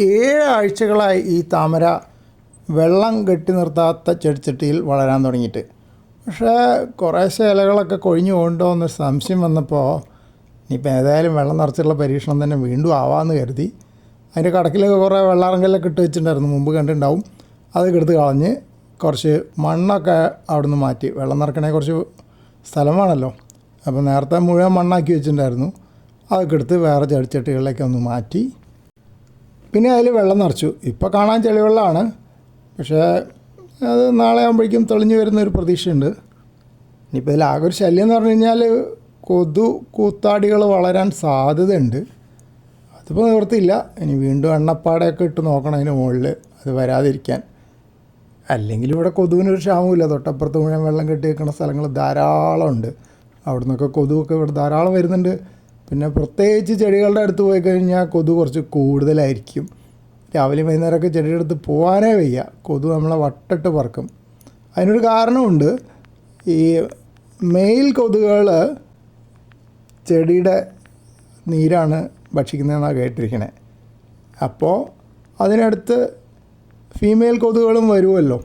ഏഴ് ആഴ്ചകളായി ഈ താമര വെള്ളം കെട്ടി നിർത്താത്ത ചെടിച്ചട്ടിയിൽ വളരാൻ തുടങ്ങിയിട്ട്. പക്ഷേ കുറേശ്ശെ ഇലകളൊക്കെ കൊഴിഞ്ഞു പോകണ്ടോ എന്നൊരു സംശയം വന്നപ്പോൾ ഇനിയിപ്പോൾ ഏതായാലും വെള്ളം നിറച്ചുള്ള പരീക്ഷണം തന്നെ വീണ്ടും ആവാമെന്ന് കരുതി. അതിന്റെ കടക്കിലൊക്കെ കുറേ വെള്ളാറങ്കലൊക്കെ ഇട്ട് വെച്ചിട്ടുണ്ടായിരുന്നു മുമ്പ് കണ്ടിട്ടുണ്ടാവും. അതൊക്കെ എടുത്ത് കളഞ്ഞ് കുറച്ച് മണ്ണൊക്കെ അവിടെ നിന്ന് മാറ്റി. വെള്ളം നിറക്കണേ കുറച്ച് സ്ഥലമാണല്ലോ. അപ്പോൾ നേരത്തെ മുഴുവൻ മണ്ണാക്കി വെച്ചിട്ടുണ്ടായിരുന്നു. അതൊക്കെ എടുത്ത് വേറെ ചെടിച്ചട്ടികളിലേക്ക് ഒന്ന് മാറ്റി. പിന്നെ അതിൽ വെള്ളം നിറച്ചു. ഇപ്പോൾ കാണാൻ ചെളിവെള്ളമാണ്. പക്ഷേ അത് നാളെ ആകുമ്പോഴേക്കും തെളിഞ്ഞു വരുന്ന ഒരു പ്രതീക്ഷയുണ്ട്. ഇനിയിപ്പോൾ ഇതിൽ ആകെ ഒരു ശല്യം എന്ന് പറഞ്ഞു കഴിഞ്ഞാൽ കൊതു കൂത്താടികൾ വളരാൻ സാധ്യതയുണ്ട്. അതിപ്പോൾ നിവർത്തിയില്ല ഇനി വീണ്ടും എണ്ണപ്പാടയൊക്കെ ഇട്ട് നോക്കണം അതിന് മുകളിൽ അത് വരാതിരിക്കാൻ. അല്ലെങ്കിൽ ഇവിടെ കൊതുവിനൊരു ക്ഷാമമില്ല തൊട്ടപ്പുറത്ത് മുഴുവൻ വെള്ളം കെട്ടി വെക്കുന്ന സ്ഥലങ്ങൾ ധാരാളമുണ്ട്. അവിടെ നിന്നൊക്കെ കൊതുവൊക്കെ ഇവിടെ ധാരാളം വരുന്നുണ്ട്. പിന്നെ പ്രത്യേകിച്ച് ചെടികളുടെ അടുത്ത് പോയി കഴിഞ്ഞാൽ കൊതു കുറച്ച് കൂടുതലായിരിക്കും. രാവിലെ വൈകുന്നേരമൊക്കെ ചെടിയുടെ അടുത്ത് പോകാനേ വയ്യ. കൊതു നമ്മളെ വട്ടിട്ട് പറക്കും. അതിനൊരു കാരണമുണ്ട്. ഈ മെയിൽ കൊതുകുകൾ ചെടിയുടെ നീരാണ് ഭക്ഷിക്കുന്നതെന്നാണ് കേട്ടിരിക്കണേ. അപ്പോൾ അതിനടുത്ത് ഫീമെയിൽ കൊതുകുകളും വരുമല്ലോ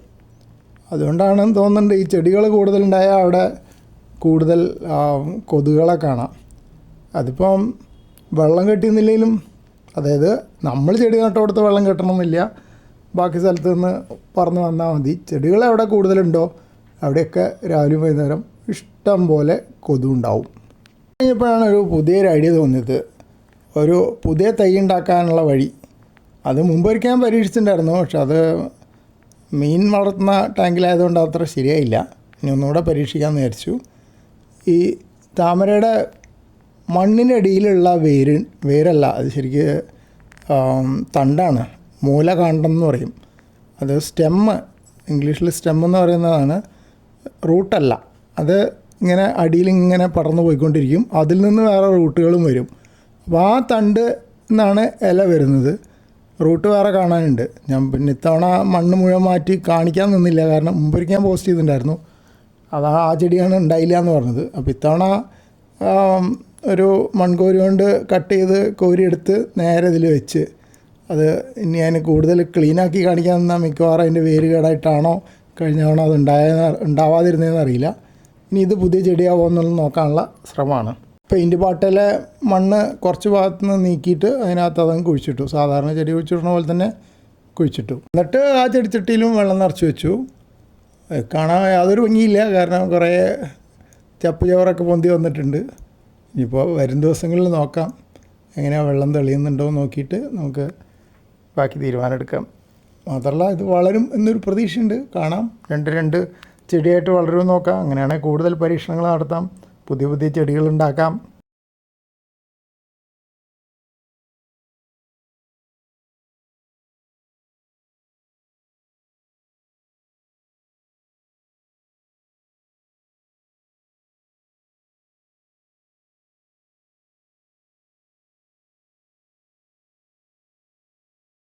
അതുകൊണ്ടാണെന്ന് തോന്നുന്നുണ്ട് ഈ ചെടികൾ കൂടുതലുണ്ടായാൽ അവിടെ കൂടുതൽ കൊതുകളെ കാണാം. അതിപ്പം വെള്ളം കെട്ടിയെന്നില്ലെങ്കിലും അതായത് നമ്മൾ ചെടി നട്ടോടത്ത് വെള്ളം കെട്ടണമെന്നില്ല ബാക്കി സ്ഥലത്ത് നിന്ന് പറന്ന് വന്നാൽ മതി. ചെടികൾ എവിടെ കൂടുതലുണ്ടോ? അവിടെയൊക്കെ രാവിലെ വൈകുന്നേരം ഇഷ്ടം പോലെ കൊതു ഉണ്ടാവും. കഴിഞ്ഞപ്പോഴാണ് ഒരു പുതിയൊരു ഐഡിയ തോന്നിയത്. ഒരു പുതിയ തൈ ഉണ്ടാക്കാനുള്ള വഴി. അത് മുമ്പ് ഒരിക്കാൻ ഞാൻ പരീക്ഷിച്ചിട്ടുണ്ടായിരുന്നു. പക്ഷെ അത് മീൻ വളർത്തുന്ന ടാങ്കിലായതുകൊണ്ട് അത്ര ശരിയായില്ല. ഇനി ഒന്നുകൂടെ പരീക്ഷിക്കാമെന്ന് വിചാരിച്ചു. ഈ താമരയുടെ മണ്ണിനടിയിലുള്ള വേര് വേരല്ല. അത് ശരിക്ക് തണ്ടാണ്. മൂലകാണ്ഡം എന്ന് പറയും. അത് സ്റ്റെമ്മ് ഇംഗ്ലീഷിൽ സ്റ്റെം എന്ന് പറയുന്നതാണ് റൂട്ടല്ല. അത് ഇങ്ങനെ അടിയിൽ ഇങ്ങനെ പടർന്നു പോയിക്കൊണ്ടിരിക്കും. അതിൽ നിന്ന് വേറെ റൂട്ടുകളും വരും. അപ്പോൾ ആ തണ്ട് നിന്നാണ് ഇല വരുന്നത്. റൂട്ട് വേറെ കാണാനുണ്ട്. ഞാൻ പിന്നെ ഇത്തവണ മണ്ണ് മുഴുവൻ മാറ്റി കാണിക്കാൻ നിന്നില്ല. കാരണം മുമ്പൊരിക്കൽ ഞാൻ പോസ്റ്റ് ചെയ്തിട്ടുണ്ടായിരുന്നു. അതാ ആ ചെടിയാണ് ഉണ്ടായില്ല എന്ന് പറഞ്ഞത്. അപ്പോൾ ഇത്തവണ ഒരു മൺകോരി കൊണ്ട് കട്ട് ചെയ്ത് കോരിയെടുത്ത് നേരെ ഇതിൽ വെച്ച്. അത് ഇനി അതിന് കൂടുതൽ ക്ലീനാക്കി കാണിക്കാൻ നിന്നാൽ മിക്കവാറും അതിന്റെ വേര് കേടായിട്ടാണോ കഴിഞ്ഞ തവണ അത് ഉണ്ടായ ഉണ്ടാവാതിരുന്നതെന്ന് അറിയില്ല. ഇനി ഇത് പുതിയ ചെടിയാവോ എന്നുള്ളത് നോക്കാനുള്ള ശ്രമമാണ്. പെയിന്റ് പാട്ടിലെ മണ്ണ് കുറച്ച് ഭാഗത്ത് നിന്ന് നീക്കിയിട്ട് അതിനകത്ത് അതങ്ങ് കുഴിച്ചിട്ടു. സാധാരണ ചെടി കുഴിച്ചിടുന്ന പോലെ തന്നെ കുഴിച്ചിട്ടു. എന്നിട്ട് ആ ചെടിച്ചട്ടിയിലും വെള്ളം നിറച്ച് വെച്ചു. കാണാൻ യാതൊരു ഭംഗിയില്ല. കാരണം കുറേ ചപ്പ് ചവറൊക്കെ പൊന്തി വന്നിട്ടുണ്ട്. ഇനിയിപ്പോൾ വരും ദിവസങ്ങളിൽ നോക്കാം. എങ്ങനെയാണ് വെള്ളം തെളിയുന്നുണ്ടോ നോക്കിയിട്ട് നമുക്ക് ബാക്കി തീരുമാനമെടുക്കാം. മാത്രമല്ല ഇത് വളരും എന്നൊരു പ്രതീക്ഷയുണ്ട്. കാണാം. രണ്ട് രണ്ട് ചെടിയായിട്ട് വളരുമെന്ന് നോക്കാം. അങ്ങനെയാണെങ്കിൽ കൂടുതൽ പരീക്ഷണങ്ങൾ നടത്താം. പുതിയ പുതിയ ചെടികൾ ഉണ്ടാക്കാം.